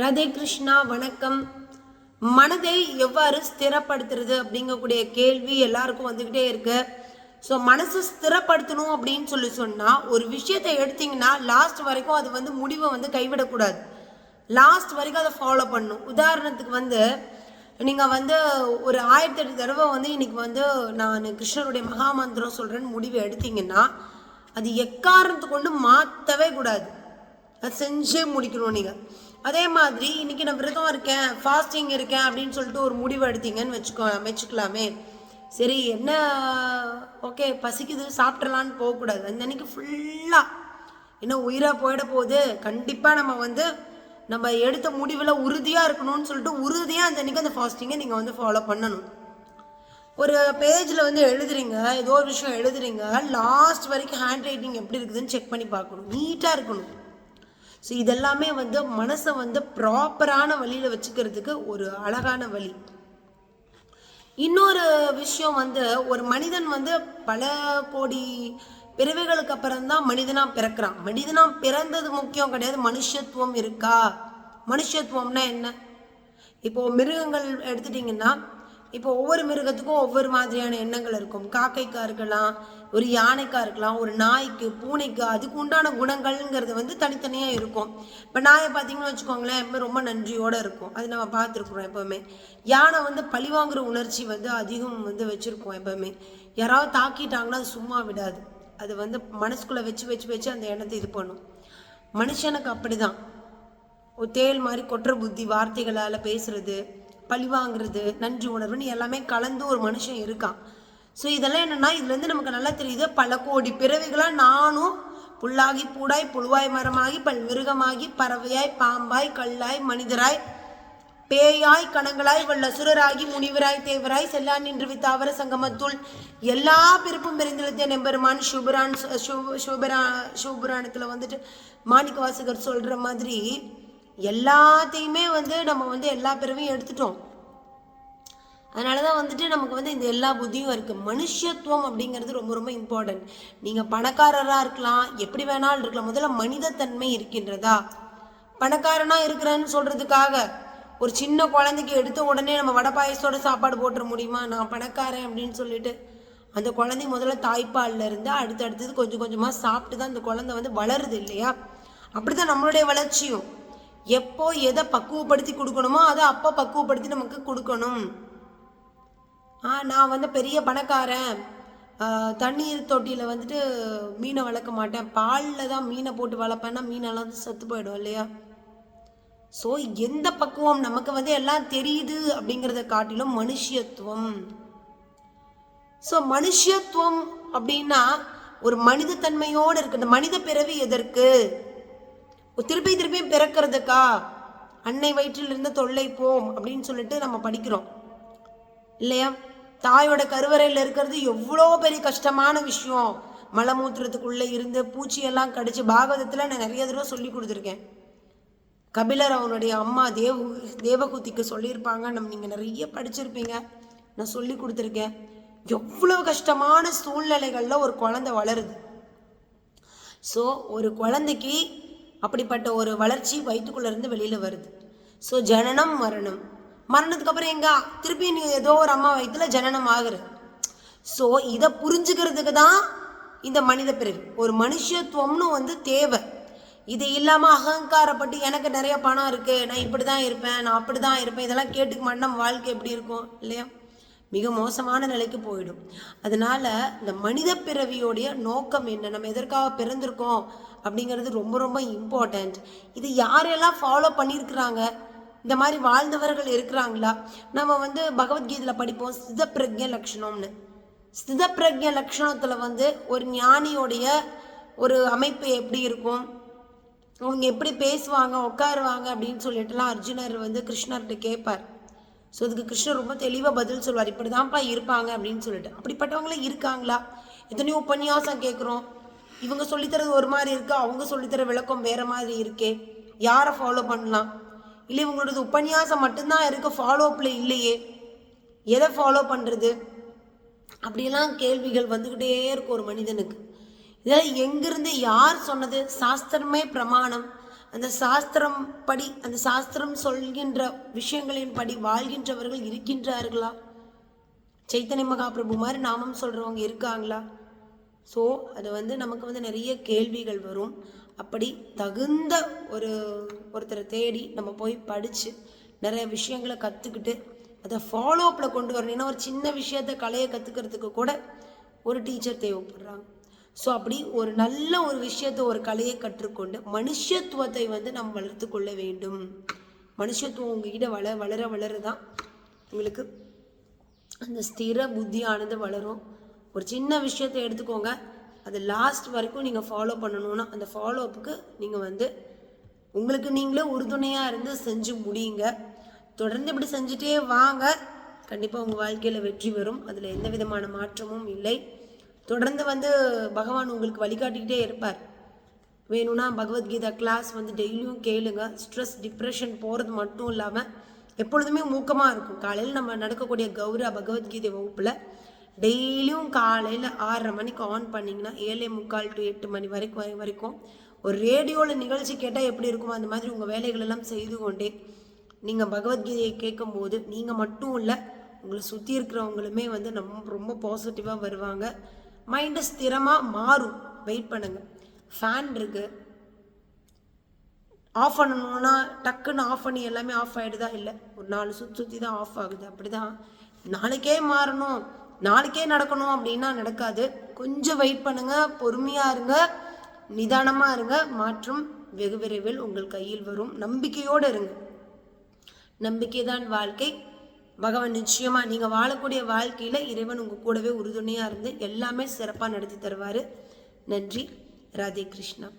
ரதே கிருஷ்ணா வணக்கம். மனதை எவ்வாறு ஸ்திரப்படுத்துறது அப்படிங்கக்கூடிய கேள்வி எல்லாருக்கும் வந்துக்கிட்டே இருக்கு. ஸோ மனசு ஸ்திரப்படுத்தணும் அப்படின்னு சொல்லி சொன்னால் ஒரு விஷயத்தை எடுத்தீங்கன்னா லாஸ்ட் வரைக்கும் அது வந்து முடிவை வந்து கைவிடக்கூடாது. லாஸ்ட் வரைக்கும் அதை ஃபாலோ பண்ணணும். உதாரணத்துக்கு வந்து நீங்கள் வந்து ஒரு ஆயிரத்தி எட்டு தடவை வந்து இன்னைக்கு வந்து நான் கிருஷ்ணருடைய மகாமந்திரம் சொல்கிறேன்னு முடிவு எடுத்தீங்கன்னா அது எக்காரணத்து கொண்டு மாற்றவே கூடாது. அது செஞ்சே முடிக்கணும் நீங்கள் அதே மாதிரி இன்னைக்கு நான் விரதம் இருக்கேன் ஃபாஸ்டிங் இருக்கேன் அப்படின்னு சொல்லிட்டு ஒரு முடிவு எடுத்தீங்கன்னு வச்சுக்கோ வச்சுக்கலாமே சரி என்ன ஓகே பசிக்குது சாப்பிட்றலான்னு போகக்கூடாது. அந்த அன்றைக்கி ஃபுல்லாக என்ன உயிராக போயிட போகுது. கண்டிப்பாக நம்ம வந்து நம்ம எடுத்த முடிவில் உறுதியாக இருக்கணும்னு சொல்லிட்டு உறுதியாக அந்த அன்றைக்கி அந்த ஃபாஸ்டிங்கை நீங்கள் வந்து ஃபாலோ பண்ணணும். ஒரு பேஜில் வந்து எழுதுறீங்க ஏதோ ஒரு விஷயம் எழுதுறீங்க லாஸ்ட் வரைக்கும் ஹேண்ட் ரைட்டிங் எப்படி இருக்குதுன்னு செக் பண்ணி பார்க்கணும். நீட்டாக இருக்கணும். ஸோ இதெல்லாமே வந்து மனசை வந்து ப்ராப்பரான வழியில் வச்சுக்கிறதுக்கு ஒரு அழகான வழி. இன்னொரு விஷயம் வந்து ஒரு மனிதன் வந்து பல கோடி பிறவைகளுக்கு அப்புறம் தான் பிறக்கிறான். மனிதனாக பிறந்தது முக்கியம் கிடையாது. மனுஷத்துவம் இருக்கா? மனுஷத்துவம்னா என்ன? இப்போ மிருகங்கள் எடுத்துட்டிங்கன்னா இப்போ ஒவ்வொரு மிருகத்துக்கும் ஒவ்வொரு மாதிரியான எண்ணங்கள் இருக்கும். காக்கைக்கா இருக்கலாம் ஒரு யானைக்கா இருக்கலாம் ஒரு நாய்க்கு பூனைக்கு அதுக்கு உண்டான குணங்கள்ங்கிறது வந்து தனித்தனியாக இருக்கும். இப்போ நாயை பார்த்தீங்கன்னு வச்சுக்கோங்களேன் எப்பவுமே ரொம்ப நன்றியோடு இருக்கும். அது நம்ம பார்த்துருக்குறோம் எப்போவுமே. யானை வந்து பழிவாங்குற உணர்ச்சி வந்து அதிகம் வந்து வச்சுருக்கோம் எப்போவுமே. யாராவது தாக்கிட்டாங்கன்னா அது சும்மா விடாது. அது வந்து மனசுக்குள்ளே வச்சு வச்சு வச்சு அந்த எண்ணத்தை இது பண்ணும். மனுஷனுக்கு அப்படிதான். ஒரு தேள் மாதிரி கொற்ற புத்தி வார்த்தைகளால் பேசுகிறது பழிவாங்கிறது நன்றி உணர்வுன்னு எல்லாமே கலந்து ஒரு மனுஷன் இருக்கான். ஸோ இதெல்லாம் என்னென்னா இதுலேருந்து நமக்கு நல்லா தெரியுது. பல கோடி பிறவிகளாக நானும் புல்லாகி பூடாய் புழுவாய் மரமாகி பல் மிருகமாகி பறவையாய் பாம்பாய் கல்லாய் மனிதராய் பேயாய் கணங்களாய் வல்லசுரராகி முனிவராய் தேவராய் செல்லா நின்று வித்தாவர சங்கமத்துள் எல்லா பிறப்பும் பெருந்தெழுத்த நெம்பெருமான் சுபரான் சுபரா சிவபுராணத்தில் வந்துட்டு மாணிக்க வாசகர் சொல்கிற மாதிரி எல்லாத்தையுமே வந்து நம்ம வந்து எல்லா பிறவையும் எடுத்துட்டோம். அதனால தான் வந்துட்டு நமக்கு வந்து இந்த எல்லா புத்தியும் இருக்குது மனுஷத்துவம் அப்படிங்கிறது ரொம்ப ரொம்ப இம்பார்ட்டன்ட் நீங்கள் பணக்காரராக இருக்கலாம் எப்படி வேணாலும் இருக்கலாம். முதல்ல மனிதத்தன்மை இருக்கின்றதா? பணக்காரனா இருக்கிறேன்னு சொல்கிறதுக்காக ஒரு சின்ன குழந்தைக்கு எடுத்த உடனே நம்ம வடை பாயசத்தோட சாப்பாடு போட்டுற முடியுமா? நான் பணக்காரன் அப்படின்னு சொல்லிட்டு அந்த குழந்தை முதல்ல தாய்ப்பால்ல இருந்து அடுத்து அடுத்தது கொஞ்சம் கொஞ்சமாக சாப்பிட்டு தான் அந்த குழந்தை வந்து வளருது இல்லையா? அப்படிதான் நம்மளுடைய வளர்ச்சியும். எப்போ எதை பக்குவப்படுத்தி கொடுக்கணுமோ அதை அப்போ பக்குவப்படுத்தி நமக்கு கொடுக்கணும். ஆ நான் வந்து பெரிய பணக்காரன். தண்ணீர் தொட்டியில் வந்துட்டு மீனை வளர்க்க மாட்டேன். பாலில் தான் மீனை போட்டு வளர்ப்பேன்னா மீனெல்லாம் வந்து செத்து போயிடும் இல்லையா? ஸோ எந்த பக்குவம் நமக்கு வந்து எல்லாம் தெரியுது அப்படிங்கிறத காட்டிலும் மனுஷத்துவம் ஸோ மனுஷத்துவம் அப்படின்னா ஒரு மனிதத்தன்மையோடு இருக்கு. இந்த மனித பிறவி எதற்கு? திருப்பி திருப்பி பிறக்கிறதுக்கா? அன்னை வயிற்றிலிருந்து தொல்லை போம் அப்படின்னு சொல்லிட்டு நம்ம படிக்கிறோம். இல்லையா? தாயோட கருவறையில் இருக்கிறது எவ்வளோ பெரிய கஷ்டமான விஷயம். மலமூத்திரத்துக்குள்ளே இருந்து பூச்சியெல்லாம் கடிச்சு பாகவதத்தில் நான் நிறைய தடவை சொல்லி கொடுத்துருக்கேன். கபிலர் அவனுடைய அம்மா தேவ தேவகுதிக்கு சொல்லியிருப்பாங்க. நம்ம நீங்கள் நிறைய படிச்சிருப்பீங்க. நான் சொல்லி கொடுத்துருக்கேன். எவ்வளோ கஷ்டமான சூழ்நிலைகளில் ஒரு குழந்தை வளருது. ஸோ ஒரு குழந்தைக்கு அப்படிப்பட்ட ஒரு வளர்ச்சி வயிற்றுக்குள்ளேருந்து வெளியில் வருது. ஸோ ஜனனம் மரணம். மரணத்துக்கு அப்புறம் எங்கே திருப்பி நீ ஏதோ ஒரு அம்மா வயிற்றுல ஜனனம் ஆகுற. ஸோ இதை புரிஞ்சுக்கிறதுக்கு தான் இந்த மனித பிறவி. ஒரு மனுஷத்துவம்னு வந்து தேவை. இது இல்லாமல் அகங்காரப்பட்டு எனக்கு நிறைய பணம் இருக்குது நான் இப்படி தான் இருப்பேன் நான் அப்படி தான் இருப்பேன் இதெல்லாம் கேட்டுக்க மாட்டேன் நம்ம வாழ்க்கை எப்படி இருக்கும் இல்லையா? மிக மோசமான நிலைக்கு போயிடும். அதனால இந்த மனித பிறவியோடைய நோக்கம் என்ன? நம்ம எதற்காக பிறந்திருக்கோம்? அப்படிங்கிறது ரொம்ப ரொம்ப இம்பார்ட்டண்ட் இது யாரெல்லாம் ஃபாலோ பண்ணியிருக்கிறாங்க? இந்த மாதிரி வாழ்ந்தவர்கள் இருக்கிறாங்களா? நம்ம வந்து பகவத்கீதையில் படிப்போம் சித பிரக்ஞ லட்சணம்னு. சித லட்சணத்தில் வந்து ஒரு ஞானியோடைய ஒரு அமைப்பு எப்படி இருக்கும்? அவங்க எப்படி பேசுவாங்க உட்காருவாங்க அப்படின்னு சொல்லிட்டுலாம் அர்ஜுனர் வந்து கிருஷ்ணர்கிட்ட கேட்பார். ஸோ அதுக்கு கிருஷ்ணர் ரொம்ப தெளிவாக பதில் சொல்வார். இப்படி தான்ப்பா இருப்பாங்க அப்படின்னு சொல்லிட்டு. அப்படிப்பட்டவங்களே இருக்காங்களா? எத்தனையோ உபன்யாசம் கேட்குறோம் இவங்க சொல்லித்தரது ஒரு மாதிரி இருக்கு அவங்க சொல்லித்தர விளக்கம் வேறு மாதிரி இருக்கே. யாரை ஃபாலோ பண்ணலாம்? இல்லை இவங்களோடது உபன்யாசம் மட்டும்தான் இருக்கு ஃபாலோ அப்பில் இல்லையே. எதை ஃபாலோ பண்ணுறது அப்படியெல்லாம் கேள்விகள் வந்துக்கிட்டே இருக்கும் ஒரு மனிதனுக்கு. இதெல்லாம் எங்கிருந்து யார் சொன்னது? சாஸ்திரமே பிரமாணம். அந்த சாஸ்திரம் படி அந்த சாஸ்திரம் சொல்கின்ற விஷயங்களின் படி வாழ்கின்றவர்கள் இருக்கின்றார்களா? சைத்தன்ய மகாபிரபு மாதிரி நாமம் சொல்கிறவங்க இருக்காங்களா? ஸோ அது வந்து நமக்கு வந்து நிறைய கேள்விகள் வரும். அப்படி தகுந்த ஒரு ஒருத்தரை தேடி நம்ம போய் படித்து நிறைய விஷயங்களை கற்றுக்கிட்டு அதை ஃபாலோ அப்பில் கொண்டு வரணும். ஏன்னா ஒரு சின்ன விஷயத்த கலையை கற்றுக்கிறதுக்கு கூட ஒரு டீச்சர் தேவைப்படுறாங்க. ஸோ அப்படி ஒரு நல்ல ஒரு விஷயத்தை ஒரு கலையை கற்றுக்கொண்டு மனுஷத்துவத்தை வந்து நாம் வளர்த்து கொள்ள வேண்டும். மனுஷத்துவம் உங்ககிட்ட வள வளர வளர தான் உங்களுக்கு அந்த ஸ்திர புத்தியானது வளரும். ஒரு சின்ன விஷயத்தை எடுத்துக்கோங்க. அது லாஸ்ட் வரைக்கும் நீங்கள் ஃபாலோ பண்ணணும்னா அந்த ஃபாலோ அப்புக்கு நீங்கள் வந்து உங்களுக்கு நீங்களே உறுதுணையாக இருந்து செஞ்சு முடியுங்க. தொடர்ந்து இப்படி செஞ்சுட்டே வாங்க. கண்டிப்பாக உங்கள் வாழ்க்கையில் வெற்றி வரும். அதில் எந்த விதமான மாற்றமும் இல்லை. தொடர்ந்து வந்து பகவான் உங்களுக்கு வழிகாட்டிக்கிட்டே இருப்பார். வேணும்னா பகவத்கீதா கிளாஸ் வந்து டெய்லியும் கேளுங்க. ஸ்ட்ரெஸ் டிப்ரெஷன் போகிறது மட்டும் இல்லாமல் எப்பொழுதுமே மூக்கமாக இருக்கும். காலையில் நம்ம நடக்கக்கூடிய கௌரா பகவத்கீதை வகுப்பில் டெய்லியும் காலையில் ஆறரை மணிக்கு ஆன் பண்ணிங்கன்னா ஏழே முக்கால் டு எட்டு மணி வரைக்கும் வரைக்கும் ஒரு ரேடியோவில் நிகழ்ச்சி கேட்டால் எப்படி இருக்குமோ அந்த மாதிரி உங்கள் வேலைகளெல்லாம் செய்து கொண்டே நீங்கள் பகவத்கீதையை கேட்கும்போது நீங்கள் மட்டும் இல்லை உங்களை சுற்றி இருக்கிறவங்களுமே வந்து நம்ம ரொம்ப பாசிட்டிவாக வருவாங்க. மைண்டு ஸ்திரமாக மாறும் வெயிட் பண்ணுங்கள் ஃபேன் இருக்குது ஆஃப் பண்ணணும்னா டக்குன்னு ஆஃப் பண்ணி எல்லாமே ஆஃப் ஆகிடுதா இல்லை. ஒரு நாலு சுற்றி சுற்றி தான் ஆஃப் ஆகுது. அப்படி தான் நாளைக்கே மாறணும். நாளைக்கே நடக்கணும் அப்படின்னா நடக்காது. கொஞ்சம் வெயிட் பண்ணுங்கள் பொறுமையாக இருங்க. நிதானமாக இருங்க. மாற்றம் வெகு விரைவில் உங்கள் கையில் வரும். நம்பிக்கையோடு இருங்க. நம்பிக்கை தான் வாழ்க்கை. பகவான் நிச்சயமாக நீங்கள் வாழக்கூடிய வாழ்க்கையில் இறைவன் உங்கள் கூடவே உறுதுணையாக இருந்து எல்லாமே சிறப்பாக நடத்தி தருவார். நன்றி. ராதே கிருஷ்ணா.